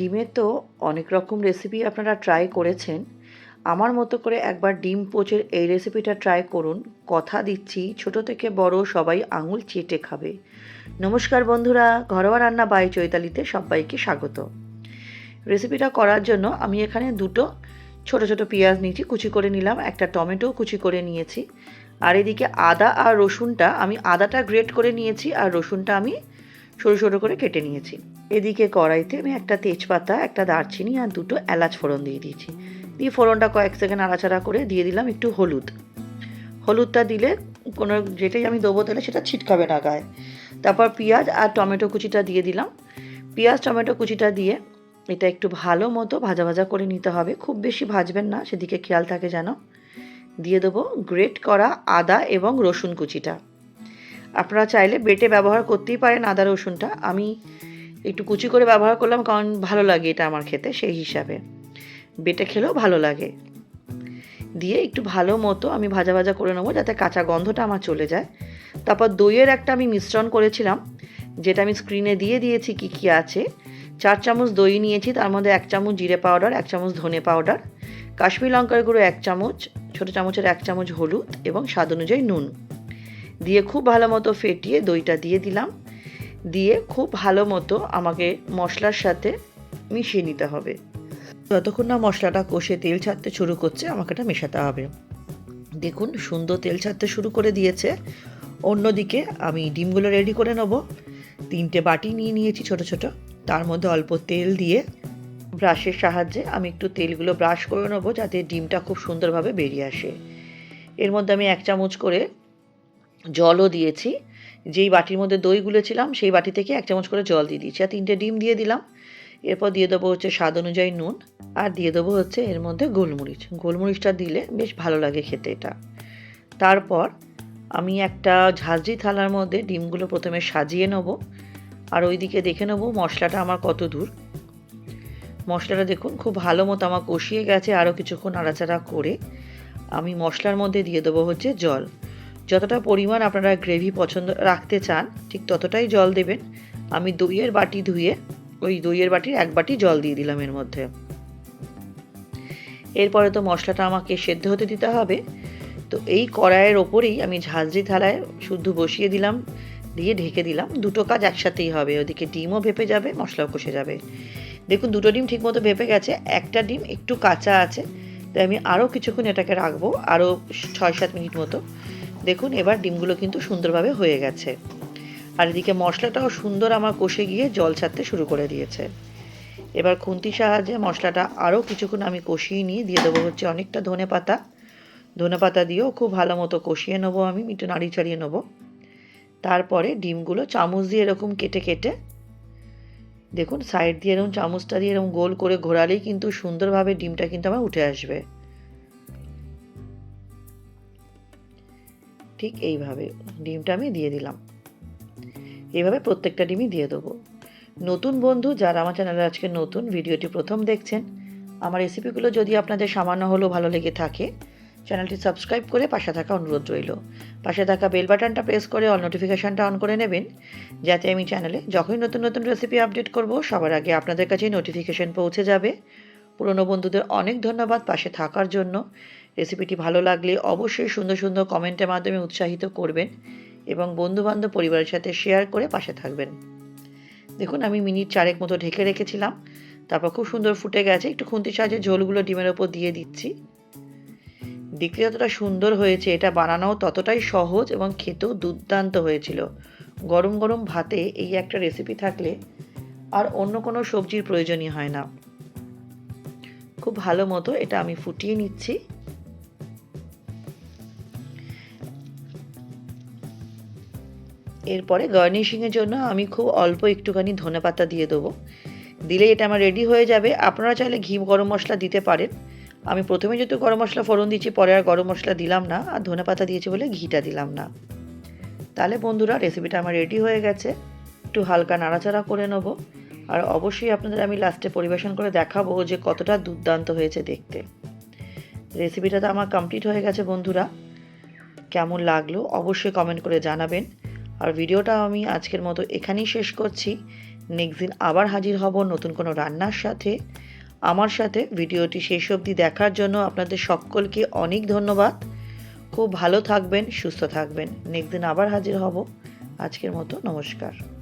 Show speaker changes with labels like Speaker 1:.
Speaker 1: ডিমের তো অনেক রকম রেসিপি আপনারা ট্রাই করেছেন। আমার মতো করে একবার ডিম পোচের এই রেসিপিটা ট্রাই করুন। কথা দিচ্ছি, ছোট থেকে বড় সবাই আঙুল চেটে খাবে। নমস্কার বন্ধুরা, ঘরোয়া রান্না বাই চৈতালিতে সবাইকে স্বাগত। রেসিপিটা করার জন্য আমি এখানে দুটো ছোট ছোট পেঁয়াজ নিয়েছি, কুচি করে নিলাম, একটা টমেটো কুচি করে নিয়েছি। আর এদিকে আদা আর রসুনটা আমি আদাটা গ্রেট করে নিয়েছি, আর রসুনটা আমি সরু সরু করে কেটে নিয়েছি। এদিকে কড়াইতে আমি একটা তেজপাতা, একটা দারচিনি আর দুটো এলাচ ফোড়ন দিয়ে দিয়েছি। দিয়ে ফোড়নটা কয়েক সেকেন্ড আড়াচাড়া করে দিয়ে দিলাম একটু হলুদ। হলুদটা দিলে কোনো যেটাই আমি দেবো তাহলে সেটা ছিটকাবে না গায়ে। তারপর পেঁয়াজ আর টমেটো কুচিটা দিয়ে দিলাম। পেঁয়াজ, টমেটো কুচিটা দিয়ে এটা একটু ভালো মতো ভাজা ভাজা করে নিতে হবে। খুব বেশি ভাজবেন না, সেদিকে খেয়াল থাকে যেন। দিয়ে দেবো গ্রেট করা আদা এবং রসুন কুচিটা। আপনারা চাইলে বেটে ব্যবহার করতেই পারেন আদা রসুনটা। আমি একটু কুচি করে ব্যবহার করলাম কারণ ভালো লাগে এটা আমার খেতে, সেই হিসাবে। বেটে খেলেও ভালো লাগে। দিয়ে একটু ভালো মতো আমি ভাজা ভাজা করে নেব যাতে কাঁচা গন্ধটা আমার চলে যায়। তারপর দইয়ের একটা আমি মিশ্রণ করেছিলাম, যেটা আমি স্ক্রিনে দিয়ে দিয়েছি কি কি আছে। চার চামচ দই নিয়েছি, তার মধ্যে এক চামচ জিরে পাউডার এক চামচ ধনে পাউডার কাশ্মীর লঙ্কার গুঁড়ো এক চামচ, ছোটো চামচের এক চামচ হলুদ এবং স্বাদ অনুযায়ী নুন। দিয়ে খুব ভালো মতো ফেটিয়ে দইটা দিয়ে দিলাম। দিয়ে খুব ভালো মতো আমাকে মশলার সাথে মিশিয়ে নিতে হবে। যতক্ষণ না মশলাটা কষে তেল ছাড়তে শুরু করছে, আমাকে এটা মেশাতে হবে। দেখুন, সুন্দর তেল ছাড়তে শুরু করে দিয়েছে। অন্যদিকে আমি ডিমগুলো রেডি করে নেব। তিনটে বাটি নিয়ে নিয়েছি ছোট ছোট। তার মধ্যে অল্প তেল দিয়ে ব্রাশের সাহায্যে আমি একটু তেলগুলো ব্রাশ করে নেব যাতে ডিমটা খুব সুন্দরভাবে বেরিয়ে আসে। এর মধ্যে আমি এক চামচ করে জলও দিয়েছি। যেই বাটির মধ্যে দই গুলেছিলাম, সেই বাটি থেকে এক চামচ করে জল দিয়ে দিয়েছি। আর তিনটে ডিম দিয়ে দিলাম। এরপর দিয়ে দেবো হচ্ছে স্বাদ অনুযায়ী নুন। আর দিয়ে দেবো হচ্ছে এর মধ্যে গোলমরিচ। গোলমরিচটা দিলে বেশ ভালো লাগে খেতে এটা। তারপর আমি একটা ঝাঁঝরি থালার মধ্যে ডিমগুলো প্রথমে সাজিয়ে নেব। আর ওইদিকে দেখে নেব মশলাটা আমার কত দূর। মশলাটা দেখুন, খুব ভালো মতো আমার কষিয়ে গেছে আরও কিছুক্ষণ নাড়াচাড়া করে। আমি মশলার মধ্যে দিয়ে দেবো হচ্ছে জল। যতটা পরিমাণ আপনারা গ্রেভি পছন্দ, রাখতে চান, ঠিক ততটাই জল দেবেন। আমি দইয়ের বাটি ধুয়ে, ওই দইয়ের বাটির এক বাটি জল দিয়ে দিলাম এর মধ্যে। এরপরে তো মশলাটা আমাকে সেদ্ধ হতে দিতে হবে। তো এই কড়াইয়ের ওপরেই আমি ঝাঁঝরি থালায় শুদ্ধ বসিয়ে দিলাম, দিয়ে ঢেকে দিলাম। দুটো কাজ একসাথেই হবে, ওদিকে ডিমও ভেপে যাবে, মশলাও কষে যাবে। দেখুন, দুটো ডিম ঠিকমতো ভেপে গেছে, একটা ডিম একটু কাঁচা আছে, তাই আমি আরও কিছুক্ষণ এটাকে রাখব, আরও ছয় সাত মিনিট মতো। দেখুন, এবার ডিমগুলো কিন্তু সুন্দরভাবে হয়ে গেছে। আর এদিকে মশলাটাও সুন্দর আমার কষে গিয়ে জল ছাড়তে শুরু করে দিয়েছে। এবার খুন্তির সাহায্যে মশলাটা আরও কিছুক্ষণ আমি কষিয়ে নিয়ে দিয়ে দেবো হচ্ছে অনেকটা ধনে পাতা। ধনে পাতা দিয়েও খুব ভালো মতো কষিয়ে নেব আমি, একটু নাড়ি চাড়িয়ে নেব। তারপরে ডিমগুলো চামচ দিয়ে এরকম কেটে কেটে, দেখুন সাইড দিয়ে এরকম চামচটা দিয়ে এরকম গোল করে ঘোরালেই কিন্তু সুন্দরভাবে ডিমটা কিন্তু আমার উঠে আসবে। ঠিক এইভাবে ডিমটা আমি দিয়ে দিলাম। এইভাবে প্রত্যেকটা ডিমই দিয়ে দেবো। নতুন বন্ধু যারা আমার চ্যানেলে আজকে নতুন, ভিডিওটি প্রথম দেখছেন, আমার রেসিপিগুলো যদি আপনাদের সামান্য হলেও ভালো লেগে থাকে, চ্যানেলটি সাবস্ক্রাইব করে পাশে থাকা অনুরোধ রইল। পাশে থাকা বেল বাটনটা প্রেস করে অল নোটিফিকেশানটা অন করে নেবেন, যাতে আমি চ্যানেলে যখনই নতুন নতুন রেসিপি আপডেট করব, সবার আগে আপনাদের কাছে নোটিফিকেশান পৌঁছে যাবে। পুরনো বন্ধুদের অনেক ধন্যবাদ পাশে থাকার জন্য। রেসিপিটি ভালো লাগলে অবশ্যই সুন্দর সুন্দর কমেন্টের মাধ্যমে উৎসাহিত করবেন এবং বন্ধুবান্ধব পরিবারের সাথে শেয়ার করে পাশে থাকবেন। দেখুন, আমি মিনিট চারেক মতো ঢেকে রেখেছিলাম। তারপর খুব সুন্দর ফুটে গেছে। একটু খুন্তির সাহায্যে ঝোলগুলো ডিমের ওপর দিয়ে দিচ্ছি। দেখতে যতটা সুন্দর হয়েছে, এটা বানানোও ততটাই সহজ এবং খেতেও দুর্দান্ত হয়েছিল। গরম গরম ভাতে এই একটা রেসিপি থাকলে আর অন্য কোনো সবজির প্রয়োজনই হয় না। খুব ভালো মতো এটা আমি ফুটিয়ে নিচ্ছি। এরপরে গার্নিশিংয়ের জন্য আমি খুব অল্প একটুখানি ধনে পাতা দিয়ে দেবো। দিলে এটা আমার রেডি হয়ে যাবে। আপনারা চাইলে ঘি, গরম মশলা দিতে পারেন। আমি প্রথমে যেহেতু গরম মশলা ফোড়ন দিচ্ছি পরে আর গরম মশলা দিলাম না, আর ধনে পাতা দিয়েছি বলে ঘিটা দিলাম না। তাহলে বন্ধুরা রেসিপিটা আমার রেডি হয়ে গেছে। একটু হালকা নাড়াচাড়া করে নেব। আর অবশ্যই আপনাদের আমি লাস্টে পরিবেশন করে দেখাবো যে কতটা দুর্দান্ত হয়েছে দেখতে। রেসিপিটা তো আমার কমপ্লিট হয়ে গেছে বন্ধুরা। কেমন লাগল অবশ্যই কমেন্ট করে জানাবেন। আর ভিডিওটা আমি আজকের মতো এখানেই শেষ করছি। নেক্সট দিন আবার হাজির হব নতুন কোনো রান্নার সাথে। আমার সাথে ভিডিওটি শেষ অবধি দেখার জন্য আপনাদের সকলকে অনেক ধন্যবাদ। খুব ভালো থাকবেন, সুস্থ থাকবেন। নেক্সট দিন আবার হাজির হব। আজকের মতো নমস্কার।